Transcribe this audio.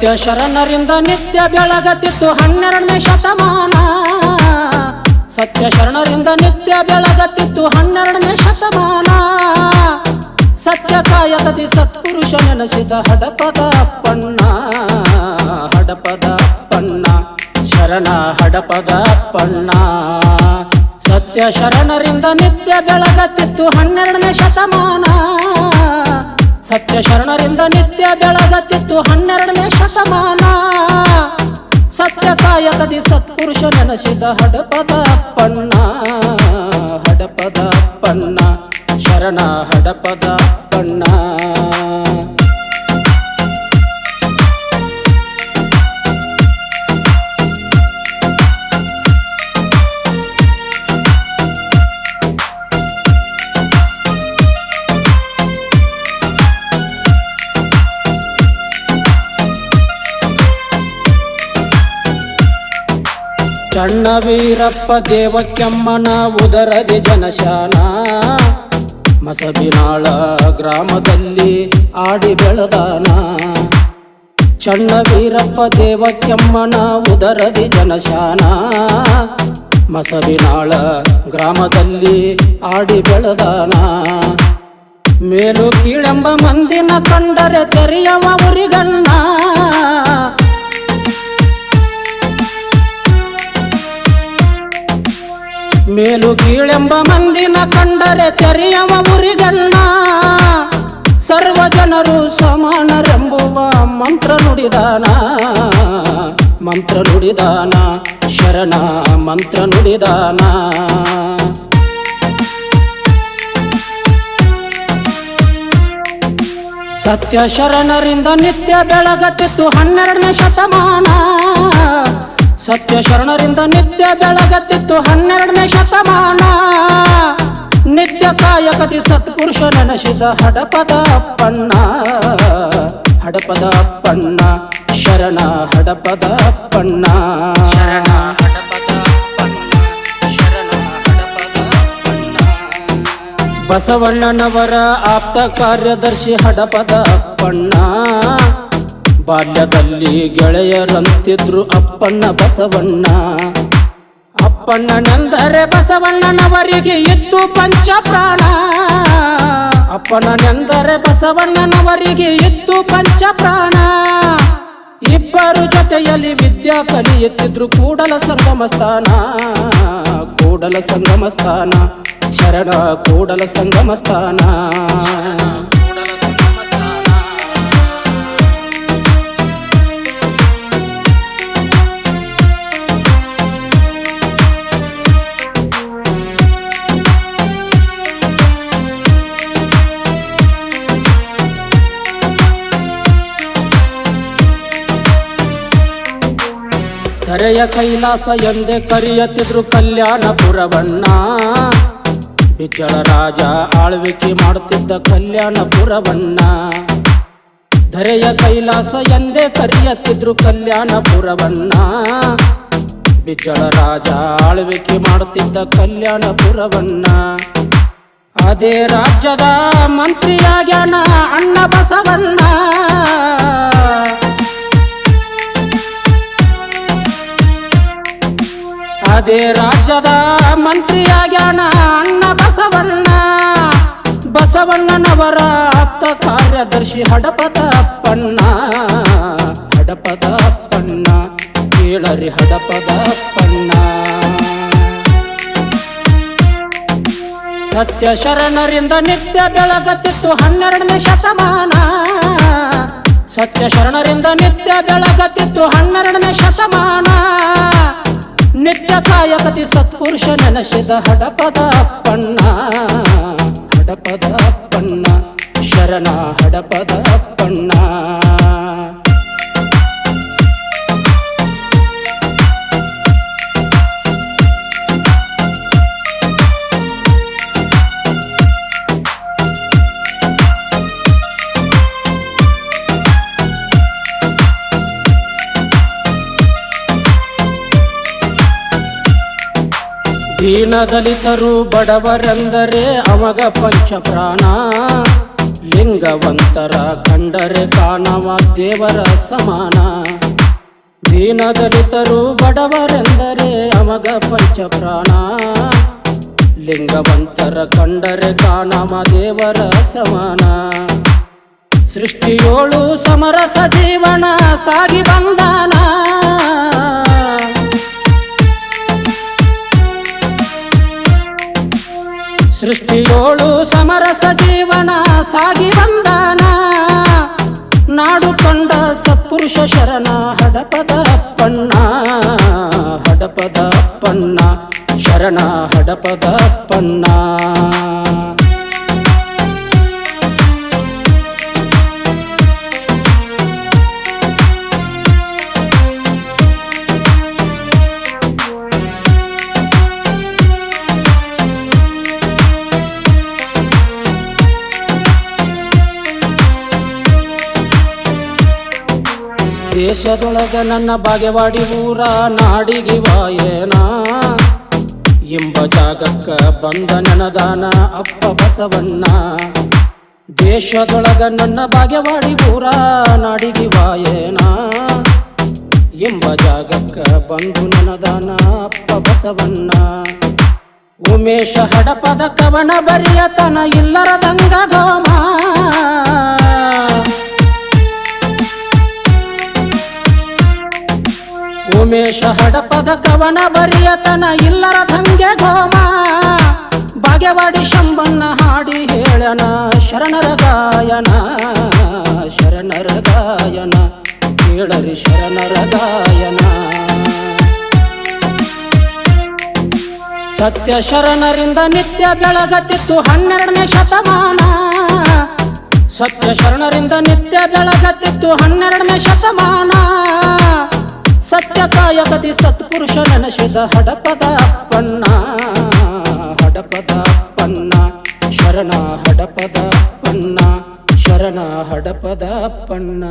ಸತ್ಯ ಶರಣರಿಂದ ನಿತ್ಯ ಬೆಳಗತಿತ್ತು ಹನ್ನೆರಡನೇ ಶತಮಾನ. ಸತ್ಯ ಶರಣರಿಂದ ನಿತ್ಯ ಬೆಳಗತಿತ್ತು ಹನ್ನೆರಡನೇ ಶತಮಾನ. ಸತ್ಯ ಕಾಯಕದಿ ಸತ್ಪುರುಷ ನೆನೆಸಿದ ಹಡಪದ ಅಪ್ಪಣ್ಣ. ಹಡಪದ ಅಪ್ಪಣ್ಣ. ಶರಣ ಹಡಪದ ಅಪ್ಪಣ್ಣ. ಸತ್ಯ ಶರಣರಿಂದ ನಿತ್ಯ ಬೆಳಗತಿತ್ತು ಹನ್ನೆರಡನೇ ಶತಮಾನ. ಸತ್ಯ ಶರಣರಿಂದ ನಿತ್ಯ ಬೆಳಗತ್ತಿತ್ತು ಹನ್ನೆರಡನೇ ಶತಮಾನ. ಸತ್ಯ ಕಾಯಕದಿ ಸತ್ಪುರುಷ ನೆನೆಸಿದ ಹಡಪದ ಅಪ್ಪಣ್ಣ ಹಡಪದ ಅಪ್ಪಣ್ಣ, ಶರಣ ಹಡಪದ ಅಪ್ಪಣ್ಣ. ಚಣ್ಣ ವೀರಪ್ಪ ದೇವಕ್ಕೆಮ್ಮನ ಉದರದಿ ಜನಶಾನ. ಮಸಬಿನಾಳ ಗ್ರಾಮದಲ್ಲಿ ಆಡಿ ಬೆಳೆದಾನ. ಚಣ್ಣ ವೀರಪ್ಪ ದೇವಕ್ಕೆಮ್ಮನ ಉದರದಿ ಜನಶಾನ. ಮಸಬಿನಾಳ ಗ್ರಾಮದಲ್ಲಿ ಆಡಿ ಬೆಳೆದಾನ. ಮೇಲು ಕೀಳೆಂಬ ಮಂದಿನ ಕಂಡರೆ ತೆರೆಯವ ಉರಿಗಣ್ಣ ಮಂದಿನ ಕಂಡರೆ ತೆರೆಯವ ಉರಿಗಣ್ಣ ಸರ್ವ ಜನರು ಸಮಾನರೆಂಬುವ ಮಂತ್ರ ನುಡಿದಾನ. ಮಂತ್ರ ನುಡಿದಾನ, ಶರಣ ಮಂತ್ರ ನುಡಿದಾನ. ಸತ್ಯ ಶರಣರಿಂದ ನಿತ್ಯ ಬೆಳಗತ್ತಿತ್ತು ಹನ್ನೆರಡನೇ ಶತಮಾನ. ಸತ್ಯ ಶರಣರಿಂದ ನಿತ್ಯ ಬೆಳಗತ್ತಿತ್ತು ಹನ್ನೆರಡನೇ ಶತಮಾನ. ಸತ್ಪುರುಷ ನಶಿದ ಹಡಪದ ಅಪ್ಪಣ್ಣ. ಹಡಪದ ಅಪ್ಪಣ್ಣ ಶರಣ ಹಡಪದ ಅಪ್ಪಣ್ಣ. ಶರಣ ಹಡಪದ ಅಪ್ಪಣ್ಣ ಶರಣ ಹಡಪದ ಅಪ್ಪಣ್ಣ. ಬಸವಣ್ಣನವರ ಆಪ್ತ ಕಾರ್ಯದರ್ಶಿ ಹಡಪದ ಅಪ್ಪಣ್ಣ. ಬಾಲ್ಯದಲ್ಲಿ ಗೆಳೆಯರಂತಿದ್ರು ಅಪ್ಪಣ್ಣ ಬಸವಣ್ಣ. ಅಪ್ಪಣ್ಣನೆಂದರೆ ಬಸವಣ್ಣನವರಿಗೆ ಇತ್ತು ಪಂಚ ಪ್ರಾಣ ಅಪ್ಪಣ್ಣನೆಂದರೆ ಬಸವಣ್ಣನವರಿಗೆ ಇತ್ತು ಪಂಚ ಪ್ರಾಣ ಇಬ್ಬರು ಜೊತೆಯಲ್ಲಿ ವಿದ್ಯಾ ಕಲಿಯುತ್ತಿದ್ರು ಕೂಡಲ ಸಂಗಮ ಸ್ಥಾನ. ಕೂಡಲ ಸಂಗಮ ಸ್ಥಾನ. ಶರಣ ಕೂಡಲ ಸಂಗಮ ಸ್ಥಾನ. ಕರೆಯ ಕೈಲಾಸ ಎಂದೇ ಕರೆಯುತ್ತಿದ್ರು ಕಲ್ಯಾಣಪುರವನ್ನ ಬಿಜ್ಜಳ ರಾಜ ಆಳ್ವಿಕೆ ಮಾಡುತ್ತಿದ್ದ ಕಲ್ಯಾಣಪುರವನ್ನ ಧರೆಯ ಕೈಲಾಸ ಎಂದೇ ಕರೆಯುತ್ತಿದ್ರು ಕಲ್ಯಾಣಪುರವನ್ನ ಬಿಜ್ಜಳ ರಾಜ ಆಳ್ವಿಕೆ ಮಾಡುತ್ತಿದ್ದ ಕಲ್ಯಾಣಪುರವನ್ನ ಅದೇ ರಾಜ್ಯದ ಮಂತ್ರಿಯಾಗ್ಯಾನ ಅಣ್ಣ ಬಸವಣ್ಣ ಅದೇ ರಾಜ್ಯದ ಮಂತ್ರಿಯಾಗ್ಯಾನ ಅಣ್ಣ ಬಸವಣ್ಣ. ಬಸವಣ್ಣನವರ ಆಪ್ತ ಕಾರ್ಯದರ್ಶಿ ಹಡಪದ ಅಪ್ಪಣ್ಣ ಹಡಪದ ಅಪ್ಪಣ್ಣ ಕೇಳರಿ ಹಡಪದ ಅಪ್ಪಣ್ಣ ಸತ್ಯ ಶರಣರಿಂದ ನಿತ್ಯ ಬೆಳಗತ್ತಿತ್ತು ಹನ್ನೆರಡನೇ ಶತಮಾನ. ಸತ್ಯ ಶರಣರಿಂದ ನಿತ್ಯ ಬೆಳಗತ್ತಿತ್ತು ಹನ್ನೆರಡನೇ ಶತಮಾನ. ನಿತ್ಯ ಕಾಯಕತಿ ಸತ್ಪುರುಷ ನೆನಸಿದ ಹಡಪದ ಅಪ್ಪಣ್ಣ ಹಡಪದ ಅಪ್ಪಣ್ಣ ಶರಣ ಹಡಪದ ದೀನ ದಲಿತರು ಬಡವರೆಂದರೆ ಅಮಗ ಪಂಚ ಪ್ರಾಣ ಲಿಂಗವಂತರ ಕಂಡರೆ ಕಾಣವ ದೇವರ ಸಮಾನ. ದೀನದಲಿತರು ಬಡವರೆಂದರೆ ಅಮಗ ಪಂಚಪ್ರಾಣ. ಲಿಂಗವಂತರ ಕಂಡರೆ ಕಾಣವ ದೇವರ ಸಮಾನ. ಸೃಷ್ಟಿಯೋಳು ಸಮರಸ ಜೀವನ, ಸಾಗಿ ಬಂದಾನ ಸೃಷ್ಟಿಯೋಳು ಸಮರಸ ಜೀವನ ಸಾಗಿ ಬಂದಾನ. ನಾಡು ಕಂಡ ಸತ್ಪುರುಷ ಶರಣ, ಹಡಪದ ಅಪ್ಪಣ್ಣ ಹಡಪದ ಅಪ್ಪಣ್ಣ, ಶರಣ, ಹಡಪದ ಅಪ್ಪಣ್ಣ. ದೇಶದೊಳಗ ನನ್ನ ಬಾಗೆವಾಡಿ ಊರ ನಾಡಿಗೆ ವಾಯೇನ? ಎಂಬ ಜಾಗಕ್ಕ ಬಂದ ನನದಾನ ಅಪ್ಪ ಬಸವಣ್ಣ. ದೇಶದೊಳಗ ನನ್ನ ಬಾಗೆವಾಡಿ ಊರ ನಾಡಿಗೆ ವಾಯೇನ? ಎಂಬ ಜಾಗಕ್ಕ ಬಂದು ನನದಾನ ಅಪ್ಪ ಬಸವಣ್ಣ. ಉಮೇಶ ಹಡಪದ ಕವನ ಬರಿಯತನ ಇಲ್ಲರದಂಗ ಗೋಮ. ಉಮೇಶ ಹಡಪದ ಕವನ ಬರಿಯತನ ಇಲ್ಲರ ದಂಗೆ ಗೋಮ. ಬಾಗೆವಾಡಿ ಶಂಬನ್ನ ಹಾಡಿ ಹೇಳನ ಶರಣರ ಗಾಯನ ಶರಣರ ಗಾಯನ, ಕೇಳರಿ ಶರಣರ ಗಾಯನ. ಸತ್ಯ ಶರಣರಿಂದ ನಿತ್ಯ ಬೆಳಗತ್ತಿತ್ತು ಹನ್ನೆರಡನೇ ಶತಮಾನ. ಸತ್ಯ ಶರಣರಿಂದ ನಿತ್ಯ ಬೆಳಗತ್ತಿತ್ತು ಹನ್ನೆರಡನೇ ಶತಮಾನ. ಸತ್ಯ ಕಾಯಕದಿ ಸತ್ಪುರುಷ ನೆನೆಸಿದ ಹಡಪದ ಅಪ್ಪಣ್ಣ ಹಡಪದ ಅಪ್ಪಣ್ಣ ಶರಣ ಹಡಪದ ಅಪ್ಪಣ್ಣ ಶರಣ ಹಡಪದ ಅಪ್ಪಣ್ಣ